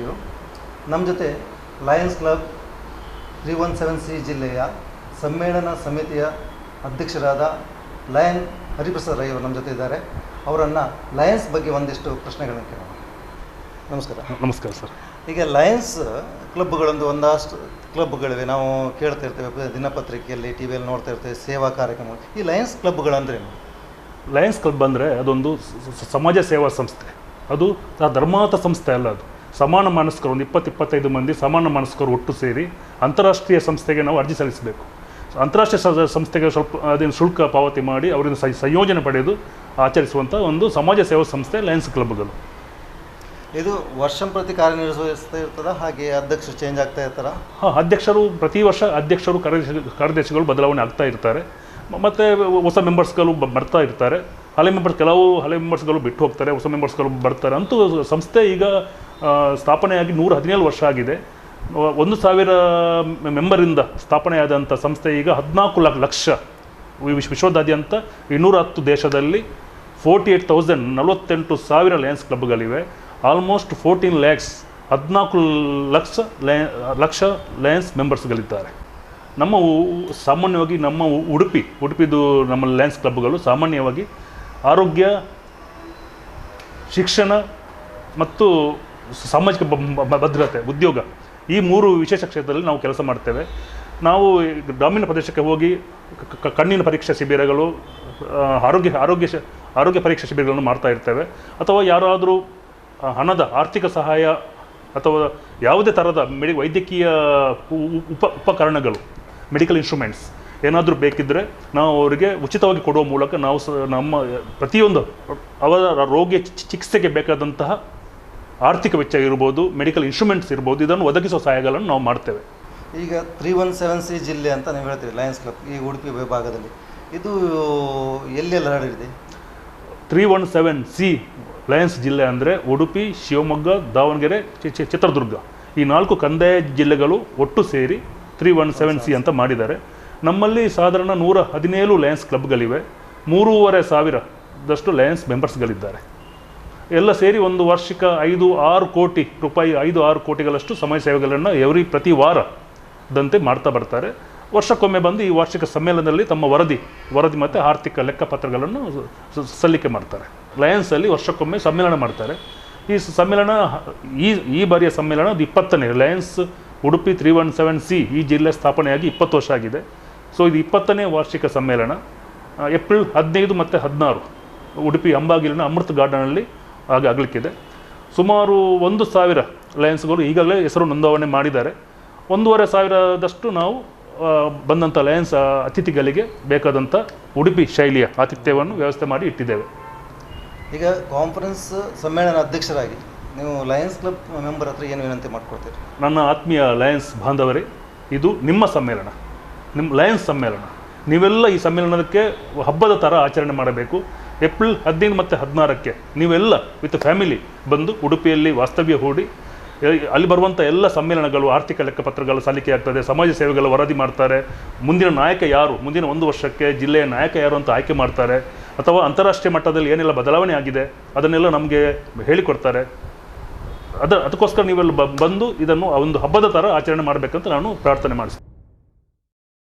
ಎಲ್ರಿಗೂ ನಮ್ಮ ಜೊತೆ Lions club three one seven C ಜಿಲ್ಲೆಯ ಸಮ್ಮೇಳನ ಸಮಿತಿಯ ಅಧ್ಯಕ್ಷರಾದ ಲಯನ್ ಹರಿಪ್ರಸಾದ್ ರೈ ಅವರು ನಮ್ಮ ಜೊತೆ ಇದ್ದಾರೆ. ಅವರನ್ನು ಲಯನ್ಸ್ ಬಗ್ಗೆ ಒಂದಿಷ್ಟು ಪ್ರಶ್ನೆಗಳನ್ನು ಕೇಳೋಣ. ನಮಸ್ಕಾರ. ನಮಸ್ಕಾರ ಸರ್. ಈಗ ಲಯನ್ಸ್ ಕ್ಲಬ್ಗಳೊಂದು ಒಂದಷ್ಟು ಕ್ಲಬ್ಗಳಿವೆ. ನಾವು ಕೇಳ್ತಾ ಇರ್ತೇವೆ. ದಿನಪತ್ರಿಕೆಯಲ್ಲಿ ಟಿ ವಿಯಲ್ಲಿ ನೋಡ್ತಾ ಇರ್ತೇವೆ. ಸೇವಾ ಕಾರ್ಯಕ್ರಮ. ಈ ಲಯನ್ಸ್ ಕ್ಲಬ್ಗಳಂದ್ರೇನು ಲಯನ್ಸ್ ಕ್ಲಬ್ ಅಂದರೆ ಅದೊಂದು ಸಮಾಜ ಸೇವಾ ಸಂಸ್ಥೆ. ಅದು ಧರ್ಮಾತ ಧರ್ಮಾರ್ಥ ಸಂಸ್ಥೆ ಅಲ್ಲ ಅದು. ಸಮಾನ ಮನಸ್ಕರು ಒಂದು ಇಪ್ಪತ್ತು ಇಪ್ಪತ್ತೈದು ಮಂದಿ ಸಮಾನ ಮನಸ್ಕರು ಒಟ್ಟು ಸೇರಿ ಅಂತಾರಾಷ್ಟ್ರೀಯ ಸಂಸ್ಥೆಗೆ ನಾವು ಅರ್ಜಿ ಸಲ್ಲಿಸಬೇಕು. ಅಂತಾರಾಷ್ಟ್ರೀಯ ಸಂಸ್ಥೆಗೆ ಸ್ವಲ್ಪ ಅದನ್ನು ಶುಲ್ಕ ಪಾವತಿ ಮಾಡಿ ಅವರಿಂದ ಸಂಯೋಜನೆ ಪಡೆದು ಆಚರಿಸುವಂಥ ಒಂದು ಸಮಾಜ ಸೇವಾ ಸಂಸ್ಥೆ ಲಯನ್ಸ್ ಕ್ಲಬ್ಗಳು. ಇದು ವರ್ಷಂ ಪ್ರತಿ ಕಾರ್ಯನಿರ್ವಹಿಸ್ತಾ ಇರ್ತದ? ಹಾಗೆ ಅಧ್ಯಕ್ಷರು ಚೇಂಜ್ ಆಗ್ತಾ ಇರ್ತಾರ? ಹಾಂ ಅಧ್ಯಕ್ಷರು ಪ್ರತಿ ವರ್ಷ ಅಧ್ಯಕ್ಷರು ಕಾರ್ಯದರ್ಶಿ ಕಾರ್ಯದರ್ಶಿಗಳು ಬದಲಾವಣೆ ಆಗ್ತಾ ಇರ್ತಾರೆ. ಮತ್ತು ಹೊಸ ಮೆಂಬರ್ಸ್ಗಳು ಬರ್ತಾ ಇರ್ತಾರೆ. ಹಳೆ ಮೆಂಬರ್ಸ್ ಕೆಲವು ಹಳೆ ಮೆಂಬರ್ಸ್ಗಳು ಬಿಟ್ಟು ಹೋಗ್ತಾರೆ ಹೊಸ ಮೆಂಬರ್ಸ್ಗಳು ಬರ್ತಾರೆ. ಅಂತೂ ಸಂಸ್ಥೆ ಈಗ ಸ್ಥಾಪನೆಯಾಗಿ ನೂರ ಹದಿನೇಳು ವರ್ಷ ಆಗಿದೆ. ಒಂದು ಸಾವಿರ ಮೆಂಬರಿಂದ ಸ್ಥಾಪನೆಯಾದಂಥ ಸಂಸ್ಥೆ ಈಗ ಹದಿನಾಲ್ಕು ಲಕ್ಷ ವಿಶ್ವದಾದ್ಯಂತ ಇನ್ನೂರ ಹತ್ತು ದೇಶದಲ್ಲಿ ಫೋರ್ಟಿ ಏಯ್ಟ್ ತೌಸಂಡ್ ನಲವತ್ತೆಂಟು ಸಾವಿರ ಲಯನ್ಸ್ ಕ್ಲಬ್ಗಳಿವೆ. ಆಲ್ಮೋಸ್ಟ್ ಫೋರ್ಟೀನ್ ಲ್ಯಾಕ್ಸ್ ಹದಿನಾಲ್ಕು ಲಕ್ಷ ಲಯ, ಲಕ್ಷ ಲಯನ್ಸ್ ಮೆಂಬರ್ಸ್ಗಳಿದ್ದಾರೆ. ನಮ್ಮ ಸಾಮಾನ್ಯವಾಗಿ ನಮ್ಮ ಉಡುಪಿ, ಉಡುಪಿದು ನಮ್ಮ ಲಯನ್ಸ್ ಕ್ಲಬ್ಗಳು ಸಾಮಾನ್ಯವಾಗಿ ಆರೋಗ್ಯ, ಶಿಕ್ಷಣ ಮತ್ತು ಸಾಮಾಜಿಕ ಭದ್ರತೆ, ಉದ್ಯೋಗ, ಈ ಮೂರು ವಿಶೇಷ ಕ್ಷೇತ್ರದಲ್ಲಿ ನಾವು ಕೆಲಸ ಮಾಡ್ತೇವೆ. ನಾವು ಗ್ರಾಮೀಣ ಪ್ರದೇಶಕ್ಕೆ ಹೋಗಿ ಕಣ್ಣಿನ ಪರೀಕ್ಷಾ ಶಿಬಿರಗಳು ಆರೋಗ್ಯ ಆರೋಗ್ಯ ಆರೋಗ್ಯ ಪರೀಕ್ಷಾ ಶಿಬಿರಗಳನ್ನು ಮಾಡ್ತಾ ಇರ್ತೇವೆ. ಅಥವಾ ಯಾರಾದರೂ ಹಣದ ಆರ್ಥಿಕ ಸಹಾಯ ಅಥವಾ ಯಾವುದೇ ಥರದ ಮೆಡಿ, ವೈದ್ಯಕೀಯ ಉಪ, ಉಪಕರಣಗಳು ಮೆಡಿಕಲ್ ಇನ್ಸ್ಟ್ರೂಮೆಂಟ್ಸ್ ಏನಾದರೂ ಬೇಕಿದ್ದರೆ ನಾವು ಅವರಿಗೆ ಉಚಿತವಾಗಿ ಕೊಡುವ ಮೂಲಕ ನಾವು ನಮ್ಮ ಪ್ರತಿಯೊಂದು ಅವರ ರೋಗಿಯ ಚಿಕಿತ್ಸೆಗೆ ಬೇಕಾದಂತಹ ಆರ್ಥಿಕ ವೆಚ್ಚ ಇರ್ಬೋದು ಮೆಡಿಕಲ್ ಇನ್ಸ್ಟ್ರೂಮೆಂಟ್ಸ್ ಇರ್ಬೋದು ಇದನ್ನು ಒದಗಿಸುವ ಸಹಾಯಗಳನ್ನು ನಾವು ಮಾಡ್ತೇವೆ. ಈಗ ತ್ರೀ ಒನ್ ಸೆವೆನ್ ಸಿ ಜಿಲ್ಲೆ ಅಂತ ನೀವು ಹೇಳ್ತೀರಿ ಲಯನ್ಸ್ ಕ್ಲಬ್ ಈ ಉಡುಪಿ ವಿಭಾಗದಲ್ಲಿ. ಇದು ಎಲ್ಲೆಲ್ಲ ಹರಡಿದೆ three one seven C Lions ಜಿಲ್ಲೆ ಅಂದರೆ ಉಡುಪಿ ಶಿವಮೊಗ್ಗ ದಾವಣಗೆರೆ ಚಿತ್ರದುರ್ಗ. ಈ ನಾಲ್ಕು ಕಂದಾಯ ಜಿಲ್ಲೆಗಳು ಒಟ್ಟು ಸೇರಿ ತ್ರೀ ಒನ್ ಸೆವೆನ್ ಸಿ ಅಂತ ಮಾಡಿದ್ದಾರೆ. ನಮ್ಮಲ್ಲಿ ಸಾಧಾರಣ ನೂರ ಹದಿನೇಳು ಲಯನ್ಸ್ ಕ್ಲಬ್ಗಳಿವೆ ಮೂರುವರೆ ಸಾವಿರದಷ್ಟು ಲಯನ್ಸ್ ಮೆಂಬರ್ಸ್ಗಳಿದ್ದಾರೆ ಎಲ್ಲ ಸೇರಿ ಒಂದು ವಾರ್ಷಿಕ ಐದು, ಆರು ಕೋಟಿ ರೂಪಾಯಿ, ಐದು, ಆರು ಕೋಟಿಗಳಷ್ಟು ಸಮಯ ಸೇವೆಗಳನ್ನು ಎವ್ರಿ ಪ್ರತಿ ವಾರದಂತೆ ಮಾಡ್ತಾ ಬರ್ತಾರೆ. ವರ್ಷಕ್ಕೊಮ್ಮೆ ಬಂದು ಈ ವಾರ್ಷಿಕ ಸಮ್ಮೇಳನದಲ್ಲಿ ತಮ್ಮ ವರದಿ ವರದಿ ಮತ್ತು ಆರ್ಥಿಕ ಲೆಕ್ಕಪತ್ರಗಳನ್ನು ಸಲ್ಲಿಕೆ ಮಾಡ್ತಾರೆ. ಲಯನ್ಸಲ್ಲಿ ವರ್ಷಕ್ಕೊಮ್ಮೆ ಸಮ್ಮೇಳನ ಮಾಡ್ತಾರೆ. ಈ ಸಮ್ಮೇಳನ, ಈ ಈ ಬಾರಿಯ ಸಮ್ಮೇಳನ ಅದು ಇಪ್ಪತ್ತನೇ Lions Udupi three one seven C ಈ ಜಿಲ್ಲೆ ಸ್ಥಾಪನೆಯಾಗಿ ಇಪ್ಪತ್ತು ವರ್ಷ ಆಗಿದೆ. ಸೊ ಇದು ಇಪ್ಪತ್ತನೇ ವಾರ್ಷಿಕ ಸಮ್ಮೇಳನ. ಏಪ್ರಿಲ್ ಹದಿನೈದು ಮತ್ತು ಹದಿನಾರು ಉಡುಪಿ ಅಂಬಾಗಿಲಿನ ಅಮೃತ ಗಾರ್ಡನಲ್ಲಿ ಆಗ ಆಗಲಿಕ್ಕಿದೆ ಸುಮಾರು ಒಂದು ಸಾವಿರ ಲಯನ್ಸ್ಗಳು ಈಗಾಗಲೇ ಹೆಸರು ನೋಂದಾವಣೆ ಮಾಡಿದ್ದಾರೆ. ಒಂದೂವರೆ ಸಾವಿರದಷ್ಟು ನಾವು ಬಂದಂಥ ಲಯನ್ಸ್ ಅತಿಥಿಗಳಿಗೆ ಬೇಕಾದಂಥ ಉಡುಪಿ ಶೈಲಿಯ ಆತಿಥ್ಯವನ್ನು ವ್ಯವಸ್ಥೆ ಮಾಡಿ ಇಟ್ಟಿದ್ದೇವೆ. ಈಗ ಕಾನ್ಫರೆನ್ಸ್ ಸಮ್ಮೇಳನ ಅಧ್ಯಕ್ಷರಾಗಿ ನೀವು ಲಯನ್ಸ್ ಕ್ಲಬ್ ಮೆಂಬರ್ ಹತ್ರ ಏನು ವಿನಂತಿ ಮಾಡ್ಕೊಡ್ತೀರಿ? ನನ್ನ ಆತ್ಮೀಯ ಲಯನ್ಸ್ ಬಾಂಧವರೇ ಇದು ನಿಮ್ಮ ಸಮ್ಮೇಳನ. ನಿಮ್ಮ ಲಯನ್ಸ್ ಸಮ್ಮೇಳನ. ನೀವೆಲ್ಲ ಈ ಸಮ್ಮೇಳನಕ್ಕೆ ಹಬ್ಬದ ಥರ ಆಚರಣೆ ಮಾಡಬೇಕು. ಏಪ್ರಿಲ್ ಹದಿನೈದು ಮತ್ತು ಹದಿನಾರಕ್ಕೆ ನೀವೆಲ್ಲ ವಿತ್ ಫ್ಯಾಮಿಲಿ ಬಂದು ಉಡುಪಿಯಲ್ಲಿ ವಾಸ್ತವ್ಯ ಹೂಡಿ ಅಲ್ಲಿ ಬರುವಂಥ ಎಲ್ಲ ಸಮ್ಮೇಳನಗಳು, ಆರ್ಥಿಕ ಲೆಕ್ಕಪತ್ರಗಳು ಸಲ್ಲಿಕೆ ಆಗ್ತದೆ, ಸಮಾಜ ಸೇವೆಗಳ ವರದಿ ಮಾಡ್ತಾರೆ. ಮುಂದಿನ ನಾಯಕ ಯಾರು? ಮುಂದಿನ ಒಂದು ವರ್ಷಕ್ಕೆ ಜಿಲ್ಲೆಯ ನಾಯಕ ಯಾರು ಅಂತ ಆಯ್ಕೆ ಮಾಡ್ತಾರೆ. ಅಥವಾ ಅಂತಾರಾಷ್ಟ್ರೀಯ ಮಟ್ಟದಲ್ಲಿ ಏನೆಲ್ಲ ಬದಲಾವಣೆ ಆಗಿದೆ, ಅದನ್ನೆಲ್ಲ ನಮಗೆ ಹೇಳಿಕೊಡ್ತಾರೆ. ಅದ, ಅದಕ್ಕೋಸ್ಕರ ನೀವೆಲ್ಲ ಬಂದು ಇದನ್ನು ಒಂದು ಹಬ್ಬದ ಥರ ಆಚರಣೆ ಮಾಡಬೇಕಂತ ನಾನು ಪ್ರಾರ್ಥನೆ ಮಾಡಿಸ್ತೀನಿ.